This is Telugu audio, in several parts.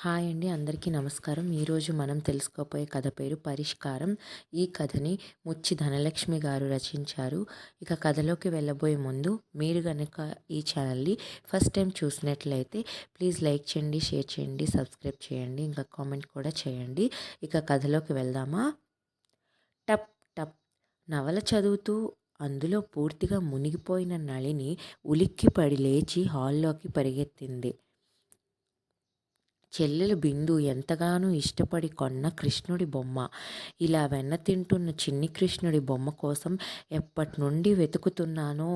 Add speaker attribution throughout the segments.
Speaker 1: హాయ్ అండి. అందరికీ నమస్కారం. ఈరోజు మనం తెలుసుకోపోయే కథ పేరు పరిష్కారం. ఈ కథని ముచ్చి ధనలక్ష్మి గారు రచించారు. ఇక కథలోకి వెళ్ళబోయే ముందు మీరు కనుక ఈ ఛానల్ని ఫస్ట్ టైం చూసినట్లయితే ప్లీజ్ లైక్ చేయండి షేర్ చేయండి సబ్స్క్రైబ్ చేయండి ఇంకా కామెంట్ కూడా చేయండి. ఇక కథలోకి వెళ్దామా? టప్ టప్. నవల చదువుతూ అందులో పూర్తిగా మునిగిపోయిన నళిని ఉలిక్కిపడి లేచి హాల్లోకి పరిగెత్తింది. చెల్లెలు బిందు ఎంతగానో ఇష్టపడి కొన్న కృష్ణుడి బొమ్మ. ఇలా వెన్న తింటున్న చిన్ని కృష్ణుడి బొమ్మ కోసం ఎప్పటి నుండి వెతుకుతున్నానో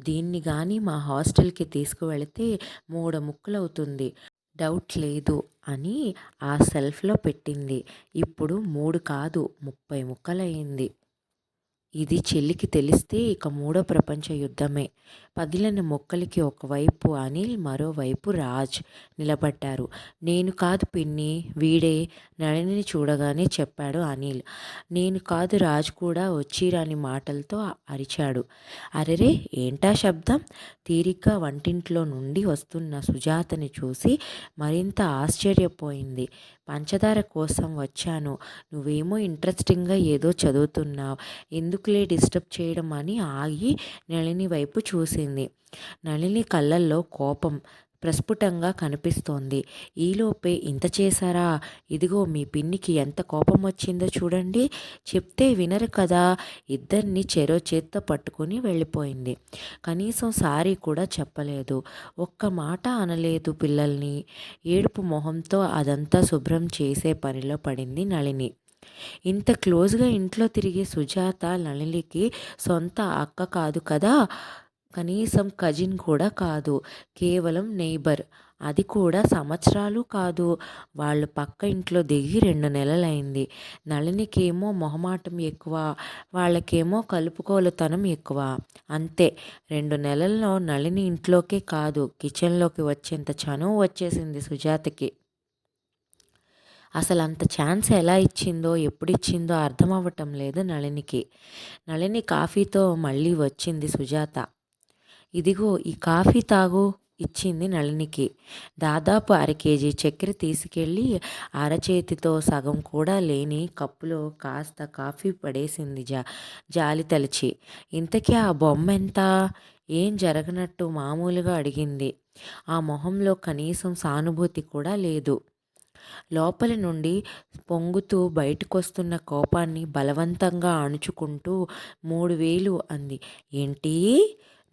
Speaker 1: దీన్ని కానీ మా హాస్టల్కి తీసుకువెళితే మూడ ముక్కలవుతుంది. డౌట్ లేదు అని ఆ సెల్ఫ్లో పెట్టింది. ఇప్పుడు మూడు కాదు ముప్పై ముక్కలయ్యింది ఇది చెల్లికి తెలిస్తే ఇక మూడో ప్రపంచ యుద్ధమే. పగిలిన మొక్కలకి ఒకవైపు అనిల్ మరోవైపు రాజ్ నిలబడ్డారు. నేను కాదు పిన్ని వీడే నళిని చూడగానే చెప్పాడు అనిల్. నేను కాదు రాజ్ కూడా వచ్చిరాని మాటలతో అరిచాడు. అరెరే ఏంటా శబ్దం? తీరిగ్గా వంటింట్లో నుండి వస్తున్న సుజాతని చూసి మరింత ఆశ్చర్యపోయింది. పంచదార కోసం వచ్చాను. నువ్వేమో ఇంట్రెస్టింగ్గా ఏదో చదువుతున్నావు. ఎందుకులే డిస్టర్బ్ చేయడం అని ఆగి నళిని వైపు చూసింది. నళిని కళ్ళల్లో కోపం. ప్రస్ఫుటంగా కనిపిస్తోంది. ఈలోపే ఇంత చేశారా? ఇదిగో మీ పిన్నికి ఎంత కోపం వచ్చిందో చూడండి. చెప్తే వినరు కదా. ఇద్దరిని చెరో చేత్తో పట్టుకుని వెళ్ళిపోయింది. కనీసం సారీ కూడా చెప్పలేదు. ఒక్క మాట అనలేదు పిల్లల్ని. ఏడుపు మొహంతో అదంతా శుభ్రం చేసే పనిలో పడింది నళిని. ఇంత క్లోజ్గా ఇంట్లో తిరిగే సుజాత నళినికి సొంత అక్క కాదు కదా. కనీసం కజిన్ కూడా కాదు కేవలం నెయిబర్ అది కూడా సంవత్సరాలు కాదు. వాళ్ళు పక్క ఇంట్లో దిగి రెండు నెలలైంది. నళినికేమో మొహమాటం ఎక్కువ వాళ్ళకేమో కలుపుకోలుతనం ఎక్కువ. అంతే రెండు నెలల్లో నళిని ఇంట్లోకే కాదు కిచెన్లోకి వచ్చేంత చనువు వచ్చేసింది సుజాతకి. అసలు అంత ఛాన్స్ ఎలా ఇచ్చిందో ఎప్పుడు ఇచ్చిందో అర్థం అవ్వటం లేదు నళినికి. నళిని కాఫీతో మళ్ళీ వచ్చింది సుజాత. ఇదిగో ఈ కాఫీ తాగు ఇచ్చింది నళినికి. దాదాపు అర కేజీ చక్కెర తీసుకెళ్ళి అరచేతితో సగం కూడా లేని కప్పులో కాస్త కాఫీ పడేసింది జా జాలి తలిచి. ఇంతకీ ఆ బొమ్మ ఎంత ఏం జరగనట్టు మామూలుగా అడిగింది. ఆ మొహంలో కనీసం సానుభూతి కూడా లేదు. లోపలి నుండి పొంగుతూ బయటకొస్తున్న కోపాన్ని బలవంతంగా అణుచుకుంటూ మూడు వేలు అంది. ఏంటి?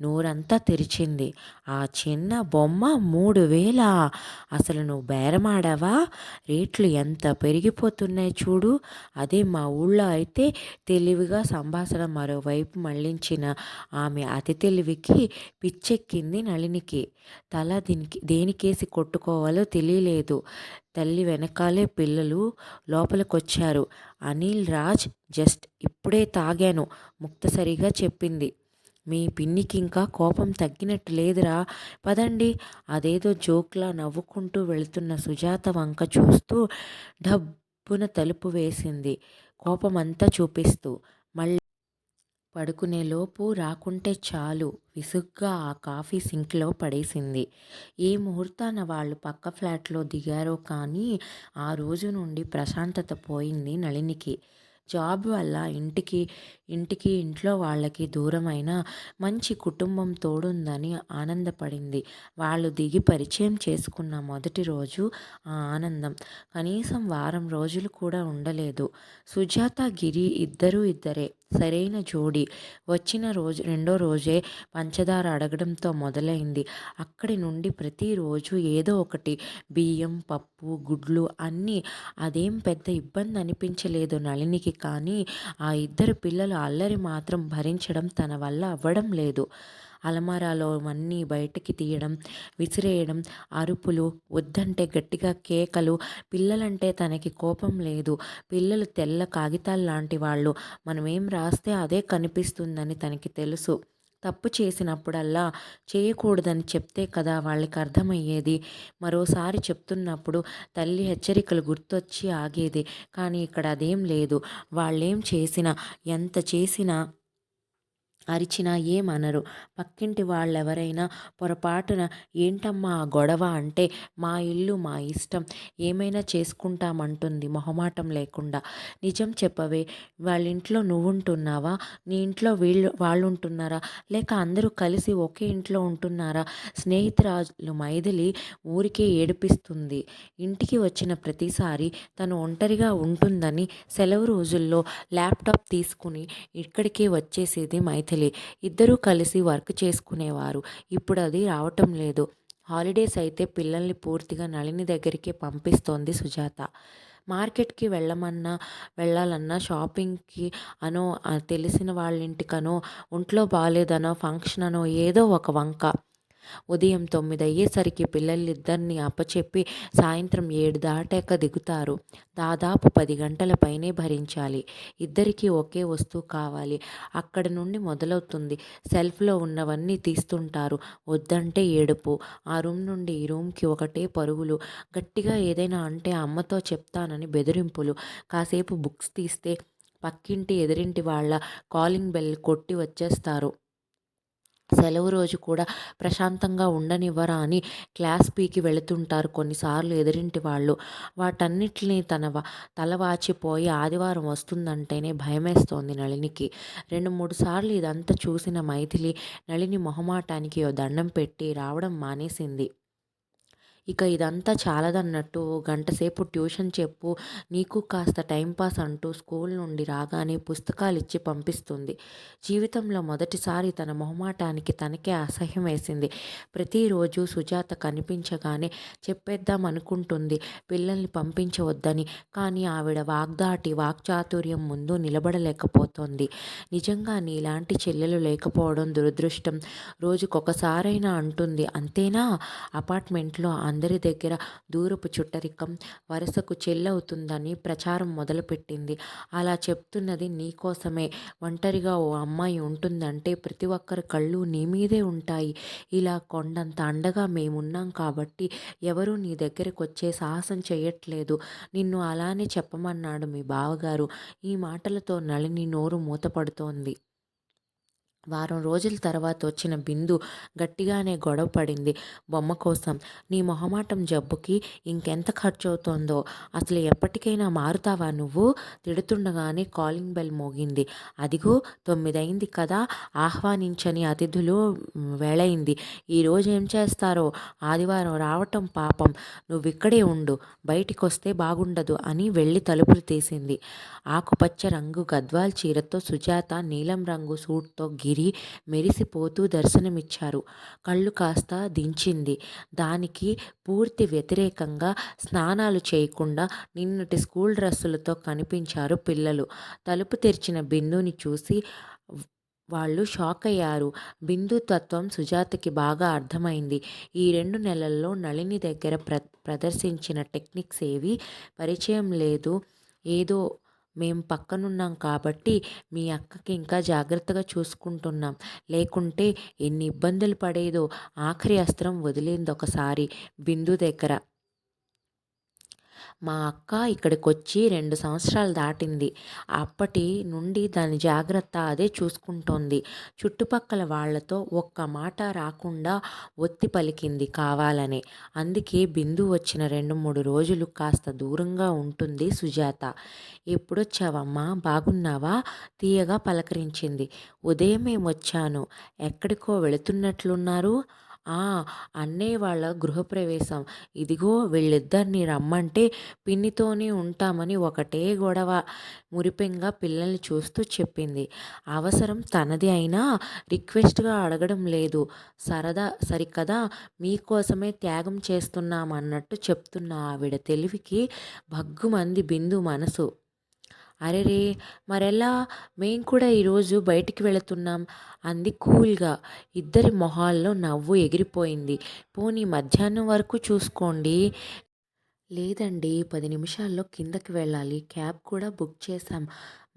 Speaker 1: నోరంతా తెరిచింది. ఆ చిన్న బొమ్మ మూడు వేల అసలు నువ్వు బేరమాడావా? రేట్లు ఎంత పెరిగిపోతున్నాయి చూడు. అదే మా ఊళ్ళో అయితే తెలివిగా సంభాషణ మరోవైపు మళ్ళించిన ఆమె అతి తెలివికి పిచ్చెక్కింది నళినికి. తల దీనికి దేనికేసి కొట్టుకోవాలో తెలియలేదు. తల్లి వెనకాలే పిల్లలు లోపలికొచ్చారు. అనిల్ రాజ్ జస్ట్ ఇప్పుడే తాగాను ముక్తసరిగా చెప్పింది. మీ పిన్నికి ఇంకా కోపం తగ్గినట్టు లేదురా. పదండి. అదేదో జోక్లా నవ్వుకుంటూ వెళుతున్న సుజాత వంక చూస్తూ డబ్బున తలుపు వేసింది. కోపమంతా చూపిస్తూ మళ్ళీ పడుకునేలోపు రాకుంటే చాలు. విసుగ్గా ఆ కాఫీ సింక్లో పడేసింది. ఏ ముహూర్తాన వాళ్ళు పక్క ఫ్లాట్లో దిగారో కానీ ఆ రోజు నుండి ప్రశాంతత పోయింది నళినికి. జాబ్ వల్ల ఇంటికి ఇంటికి ఇంట్లో వాళ్ళకి దూరమైన మంచి కుటుంబం తోడుందని ఆనందపడింది. వాళ్ళు దిగి పరిచయం చేసుకున్న మొదటి రోజు ఆ ఆనందం. కనీసం వారం రోజులు కూడా ఉండలేదు. సుజాత గిరి ఇద్దరూ ఇద్దరే. సరైన జోడి. వచ్చిన రోజు రెండో రోజే పంచదార అడగడంతో మొదలైంది. అక్కడి నుండి ప్రతిరోజు ఏదో ఒకటి బియ్యం పప్పు గుడ్లు అన్నీ. అదేం పెద్ద ఇబ్బంది అనిపించలేదు నళినికి కానీ ఆ ఇద్దరు పిల్లలు అల్లరి మాత్రం భరించడం తన వల్ల అవ్వడం లేదు. అలమారాలో అన్నీ బయటకి తీయడం విసిరేయడం అరుపులు వద్దంటే గట్టిగా కేకలు. పిల్లలంటే తనకి కోపం లేదు. పిల్లలు తెల్ల కాగితాలు లాంటి వాళ్ళు. మనం ఏం రాస్తే అదే కనిపిస్తుందని తనకి తెలుసు. తప్పు చేసినప్పుడల్లా చేయకూడదని చెప్తే కదా వాళ్ళకి అర్థమయ్యేది. మరోసారి చెప్తున్నప్పుడు తల్లి హెచ్చరికలు గుర్తొచ్చి ఆగేది. కానీ ఇక్కడ అదేం లేదు. వాళ్ళేం చేసినా ఎంత చేసినా అరిచినా ఏమనరు. పక్కింటి వాళ్ళెవరైనా పొరపాటున ఏంటమ్మా ఆ గొడవ అంటే మా ఇల్లు మా ఇష్టం ఏమైనా చేసుకుంటామంటుంది మొహమాటం లేకుండా. నిజం చెప్పవే వాళ్ళింట్లో నువ్వుంటున్నావా? నీ ఇంట్లో వీళ్ళు వాళ్ళు ఉంటున్నారా లేక అందరూ కలిసి ఒకే ఇంట్లో ఉంటున్నారా? స్నేహితురాజులు మైథిలి ఊరికే ఏడిపిస్తుంది. ఇంటికి వచ్చిన ప్రతిసారి తను ఒంటరిగా ఉంటుందని సెలవు రోజుల్లో ల్యాప్టాప్ తీసుకుని ఇక్కడికే వచ్చేసేది మైథిలి. ఇద్దరూ కలిసి వర్క్ చేసుకునేవారు. ఇప్పుడు అది రావటం లేదు. హాలిడేస్ అయితే పిల్లల్ని పూర్తిగా నళిని దగ్గరికి పంపిస్తోంది సుజాత. మార్కెట్కి వెళ్ళమన్నా వెళ్ళాలన్నా షాపింగ్కి అనో తెలిసిన వాళ్ళ ఇంటికనో ఒంట్లో బాగాలేదనో ఫంక్షన్ అనో ఏదో ఒక వంక. ఉదయం తొమ్మిది అయ్యేసరికి పిల్లలిద్దరిని అప్పచెప్పి సాయంత్రం ఏడు దాటాక దిగుతారు. దాదాపు పది గంటల పైనే భరించాలి. ఇద్దరికీ ఒకే వస్తువు కావాలి. అక్కడ నుండి మొదలవుతుంది. సెల్ఫ్లో ఉన్నవన్నీ తీస్తుంటారు. వద్దంటే ఏడుపు. ఆ రూమ్ నుండి ఈ రూమ్కి ఒకటే పరుగులు. గట్టిగా ఏదైనా అంటే అమ్మతో చెప్తానని బెదిరింపులు. కాసేపు బుక్స్ తీస్తే పక్కింటి ఎదిరింటి వాళ్ళ కాలింగ్ బెల్ కొట్టి వచ్చేస్తారు. సెలవు రోజు కూడా ప్రశాంతంగా ఉండనివ్వరా అని క్లాస్ పీకి వెళుతుంటారు కొన్నిసార్లు ఎదురింటి వాళ్ళు. వాటన్నిటిని తన తలవాచిపోయి ఆదివారం వస్తుందంటేనే భయమేస్తోంది నళినికి. రెండు మూడు సార్లు ఇదంతా చూసిన మైథిలి నళిని మొహమాటానికి ఓ దండం పెట్టి రావడం మానేసింది. ఇక ఇదంతా చాలదన్నట్టు గంటసేపు ట్యూషన్ చెప్పు నీకు కాస్త టైంపాస్ అంటూ స్కూల్ నుండి రాగానే పుస్తకాలు ఇచ్చి పంపిస్తుంది. జీవితంలో మొదటిసారి తన మొహమాటానికి తనకే అసహ్యం వేసింది. ప్రతిరోజు సుజాత కనిపించగానే చెప్పేద్దాం అనుకుంటుంది పిల్లల్ని పంపించవద్దని. కానీ ఆవిడ వాగ్దాటి వాక్చాతుర్యం ముందు నిలబడలేకపోతోంది. నిజంగా నీలాంటి చెల్లెలు లేకపోవడం దురదృష్టం. రోజుకొకసారైనా అంటుంది అంతేనా? అపార్ట్మెంట్లో అందరి దగ్గర దూరపు చుట్టరికం వరుసకు చెల్లవుతుందని ప్రచారం మొదలుపెట్టింది. అలా చెప్తున్నది నీకోసమే ఒంటరిగా ఓ అమ్మాయి ఉంటుందంటే ప్రతి ఒక్కరి కళ్ళు నీ మీదే ఉంటాయి. ఇలా కొండంత అండగా మేమున్నాం కాబట్టి ఎవరూ నీ దగ్గరకు వచ్చే సాహసం చేయట్లేదు. నిన్ను అలానే చెప్పమన్నాడు మీ బావగారు. ఈ మాటలతో నళిని నోరు మూతపడుతోంది. వారం రోజుల తర్వాత వచ్చిన బిందు గట్టిగానే గొడవ పడింది. బొమ్మ కోసం నీ మొహమాటం జబ్బుకి ఇంకెంత ఖర్చు అవుతోందో అసలు ఎప్పటికైనా మారుతావా నువ్వు? తిడుతుండగానే కాలింగ్ బెల్ మోగింది. అదిగో తొమ్మిదైంది కదా ఆహ్వానించని అతిథులు వేళయింది ఈరోజు ఏం చేస్తారో? ఆదివారం రావటం పాపం. నువ్విక్కడే ఉండు బయటికి వస్తే బాగుండదు అని వెళ్ళి తలుపులు తీసింది. ఆకుపచ్చ రంగు గద్వాల్ చీరతో సుజాత నీలం రంగు సూట్తో గీ తీరి మెరిసిపోతూ దర్శనమిచ్చారు. కళ్ళు కాస్త దించింది. దానికి పూర్తి వ్యతిరేకంగా స్నానాలు చేయకుండా నిన్నటి స్కూల్ డ్రెస్సులతో కనిపించారు పిల్లలు. తలుపు తెరిచిన బిందుని చూసి వాళ్ళు షాక్ అయ్యారు బిందు తత్వం సుజాతకి బాగా అర్థమైంది. ఈ రెండు నెలల్లో నళిని దగ్గర ప్ర ప్రదర్శించిన టెక్నిక్స్ ఏవి పరిచయం లేదు. ఏదో మేము పక్కనున్నాం కాబట్టి మీ అక్కకి ఇంకా జాగ్రత్తగా చూసుకుంటున్నాం. లేకుంటే ఎన్ని ఇబ్బందులు పడేదో ఆఖరి అస్త్రం వదిలింది ఒకసారి. బిందు దగ్గర మా అక్క ఇక్కడికొచ్చి రెండు సంవత్సరాలు దాటింది. అప్పటి నుండి దాని జాగ్రత్త అదే చూసుకుంటోంది. చుట్టుపక్కల వాళ్ళతో ఒక్క మాట రాకుండా ఒత్తి పలికింది కావాలనే. అందుకే బిందు వచ్చిన రెండు మూడు రోజులు కాస్త దూరంగా ఉంటుంది సుజాత. ఎప్పుడొచ్చావమ్మా? బాగున్నావా? తీయగా పలకరించింది. ఉదయమే వచ్చాను. ఎక్కడికో వెళుతున్నట్లున్నారు? ఆ! అన్నయ్య వాళ్ళ గృహప్రవేశం. ఇదిగో వీళ్ళిద్దరిని రమ్మంటే పిన్నితోనే ఉంటామని ఒకటే గొడవ. మురిపెంగా పిల్లల్ని చూస్తూ చెప్పింది. అవసరం తనది అయినా రిక్వెస్ట్గా అడగడం లేదు. సరదా సరికదా మీకోసమే త్యాగం చేస్తున్నామన్నట్టు చెప్తున్న ఆవిడ తెలివికి భగ్గుమంది బిందు మనసు. అరెరే మరెలా? మేం కూడా ఈరోజు బయటికి వెళుతున్నాం. అంది కూల్గా. ఇద్దరి మొహాల్లో నవ్వు ఎగిరిపోయింది. పోనీ మధ్యాహ్నం వరకు చూసుకోండి. లేదండి పది నిమిషాల్లో కిందకి వెళ్ళాలి. క్యాబ్ కూడా బుక్ చేశాం.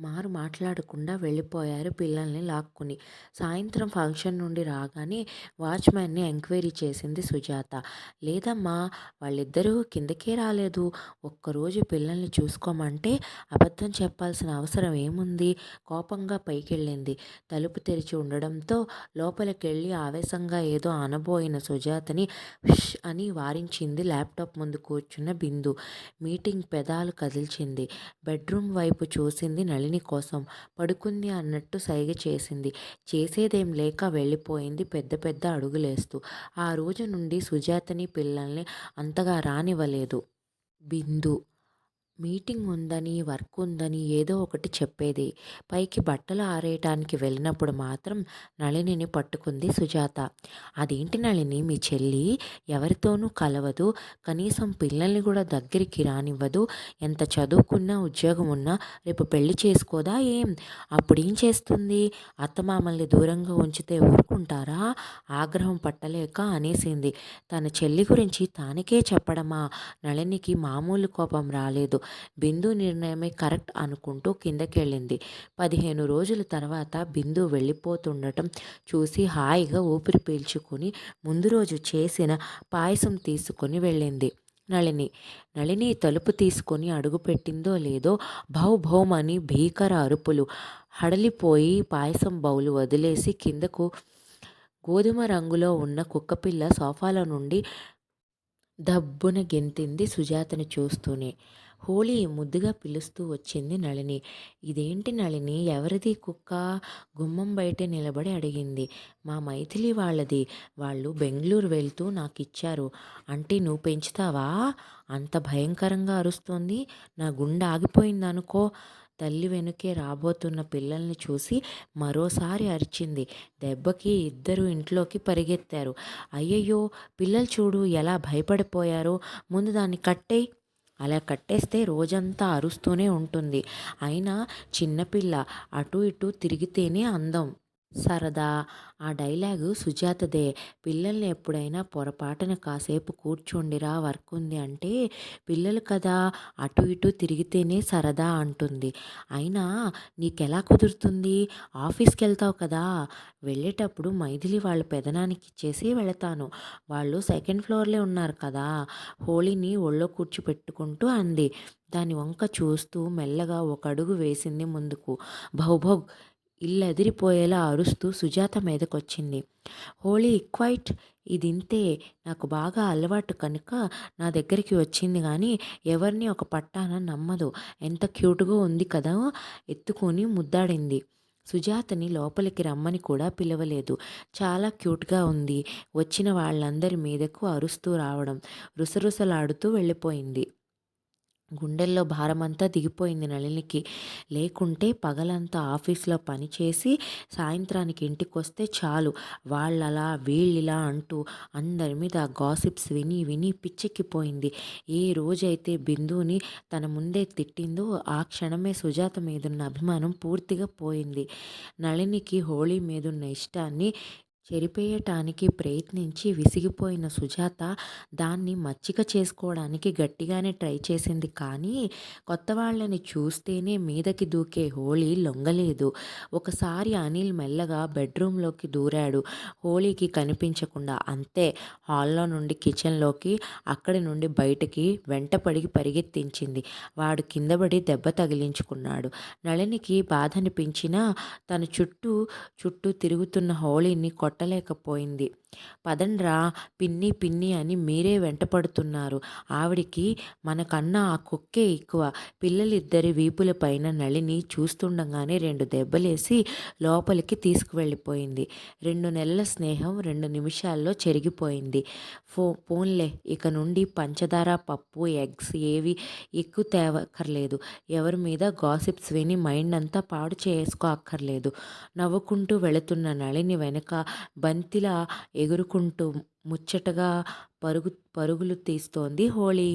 Speaker 1: మారు మాట్లాడకుండా వెళ్ళిపోయారు పిల్లల్ని లాక్కుని. సాయంత్రం ఫంక్షన్ నుండి రాగానే వాచ్మెన్ని ఎంక్వైరీ చేసింది సుజాత. లేదమ్మా వాళ్ళిద్దరూ కిందకే రాలేదు. ఒక్కరోజు పిల్లల్ని చూసుకోమంటే అబద్ధం చెప్పాల్సిన అవసరం ఏముంది? కోపంగా పైకెళ్ళింది. తలుపు తెరిచి ఉండడంతో లోపలికెళ్ళి ఆవేశంగా ఏదో అనబోయిన సుజాతని ష్ అని వారించింది ల్యాప్టాప్ ముందు కూర్చున్న బిందు. మీటింగ్ పెదాలు కదిల్చింది. బెడ్రూమ్ వైపు చూసింది నళిని కోసం. పడుకుంది అన్నట్టు సైగ చేసింది. చేసేదేం లేక వెళ్ళిపోయింది పెద్ద పెద్ద అడుగులేస్తూ. ఆ రోజు నుండి సుజాతని పిల్లల్ని అంతగా రానివ్వలేదు బిందు. మీటింగ్ ఉందని, వర్క్ ఉందని ఏదో ఒకటి చెప్పేది. పైకి బట్టలు ఆరేయటానికి వెళ్ళినప్పుడు మాత్రం నళినిని పట్టుకుంది సుజాత. అదేంటి నళిని మీ చెల్లి ఎవరితోనూ కలవదు. కనీసం పిల్లల్ని కూడా దగ్గరికి రానివ్వదు. ఎంత చదువుకున్నా, ఉద్యోగం ఉన్నా రేపు పెళ్ళి చేసుకోదా ఏం? అప్పుడేం చేస్తుంది? అత్త మామల్ని దూరంగా ఉంచితే ఊరుకుంటారా? ఆగ్రహం పట్టలేక అనేసింది. తన చెల్లి గురించి తానికే చెప్పడమా? నళినికి మామూలు కోపం రాలేదు. బిందు నిర్ణయమే కరెక్ట్ అనుకుంటూ కిందకెళ్ళింది. పదిహేను రోజుల తర్వాత బిందు వెళ్ళిపోతుండటం చూసి హాయిగా ఊపిరి పీల్చుకుని ముందు రోజు చేసిన పాయసం తీసుకుని వెళ్ళింది నళిని. నళిని తలుపు తీసుకొని అడుగుపెట్టిందో లేదో భౌభౌమని భీకర అరుపులు. హడలిపోయి పాయసం బౌలు వదిలేసి కిందకు గోధుమ రంగులో ఉన్న కుక్కపిల్ల సోఫాలో నుండి దబ్బున గెంతింది సుజాతని చూస్తూనే. హోలీ ముద్దుగా పిలుస్తూ వచ్చింది నళిని. ఇదేంటి నళిని ఎవరిది కుక్క? గుమ్మం బయటే నిలబడి అడిగింది. మా మైథిలి వాళ్ళది. వాళ్ళు బెంగళూరు వెళ్తూ నాకిచ్చారు. అంటే నువ్వు పెంచుతావా? అంత భయంకరంగా అరుస్తోంది. నా గుండె ఆగిపోయిందనుకో. తల్లి వెనుకే రాబోతున్న పిల్లల్ని చూసి మరోసారి అరిచింది. దెబ్బకి ఇద్దరు ఇంట్లోకి పరిగెత్తారు. అయ్యయ్యో పిల్లలు చూడు ఎలా భయపడిపోయారో. ముందు దాన్ని కట్టేయి అలా కట్టేస్తే రోజంతా అరుస్తూనే ఉంటుంది. అయినా చిన్నపిల్ల అటు ఇటు తిరిగితేనే అందం. సరదా. ఆ డైలాగు సుజాతదే. పిల్లల్ని ఎప్పుడైనా పొరపాటున కాసేపు కూర్చోండిరా వర్క్ ఉంది అంటే పిల్లలు కదా అటు ఇటు తిరిగితేనే సరదా అంటుంది. అయినా నీకెలా కుదురుతుంది? ఆఫీస్కి వెళ్తావు కదా. వెళ్ళేటప్పుడు మైథిలి వాళ్ళ పెదనానికి ఇచ్చేసి వెళతాను. వాళ్ళు సెకండ్ ఫ్లోర్లే ఉన్నారు కదా హోళీని ఒళ్ళో కూర్చోపెట్టుకుంటూ అంది. దాని వంక చూస్తూ మెల్లగా ఒక అడుగు వేసింది ముందుకు. భౌభౌ ఇల్లదిరిపోయేలా అరుస్తూ సుజాత మీదకొచ్చింది. హోలీ క్వైట్ ఇదింతే. నాకు బాగా అలవాటు కనుక నా దగ్గరికి వచ్చింది కానీ ఎవరిని ఒక పట్టాన నమ్మదు. ఎంత క్యూట్గా ఉంది కదా ఎత్తుకొని ముద్దాడింది. సుజాతని లోపలికి రమ్మని కూడా పిలవలేదు. చాలా క్యూట్గా ఉంది. వచ్చిన వాళ్ళందరి మీదకు అరుస్తూ రావడం. రుసరుసలాడుతూ వెళ్ళిపోయింది. గుండెల్లో భారమంతా దిగిపోయింది నళినికి. లేకుంటే పగలంతా ఆఫీస్లో పనిచేసి సాయంత్రానికి ఇంటికొస్తే చాలు వాళ్ళలా వీళ్ళిలా అంటూ అందరి మీద గాసిప్స్ విని విని పిచ్చెక్కిపోయింది. ఏ రోజైతే బిందుని తన ముందే తిట్టిందో ఆ క్షణమే సుజాత మీదున్న అభిమానం పూర్తిగా పోయింది. నళినికి హోళీ మీదున్న ఇష్టాన్ని చెరిపేయటానికి ప్రయత్నించి విసిగిపోయిన సుజాత దాన్ని మచ్చిక చేసుకోవడానికి గట్టిగానే ట్రై చేసింది కానీ కొత్తవాళ్ళని చూస్తేనే మీదకి దూకే హోళీ లొంగలేదు. ఒకసారి అనిల్ మెల్లగా బెడ్రూమ్లోకి దూరాడు హోళీకి కనిపించకుండా. అంతే హాల్లో నుండి కిచెన్లోకి, అక్కడి నుండి బయటకి వెంటపడి పరిగెత్తించింది. వాడు కిందపడి దెబ్బ తగిలించుకున్నాడు. నళినికి బాధనిపించినా తన చుట్టూ చుట్టూ తిరుగుతున్న హోళీని కొట్ట కొట్టలేకపోయింది. పదండ్రా పిన్ని పిన్ని అని మీరే వెంటపడుతున్నారు. ఆవిడికి మనకన్నా ఆ కుక్కే ఎక్కువ. పిల్లలిద్దరి వీపులపైన నళిని చూస్తుండగానే రెండు దెబ్బలేసి లోపలికి తీసుకువెళ్ళిపోయింది. రెండు నెలల స్నేహం రెండు నిమిషాల్లో చెరిగిపోయింది. ఫో ఫోన్లే ఇక నుండి పంచదార, పప్పు, ఎగ్స్ ఏవి ఎక్కువ తేవక్కర్లేదు. ఎవరి మీద గాసిప్స్ విని మైండ్ అంతా పాడు చేసుకోక్కర్లేదు. నవ్వుకుంటూ వెళుతున్న నళిని వెనక బంతిలా ఎగురుకుంటూ ముచ్చటగా పరుగు పరుగులు తీస్తోంది హోళీ.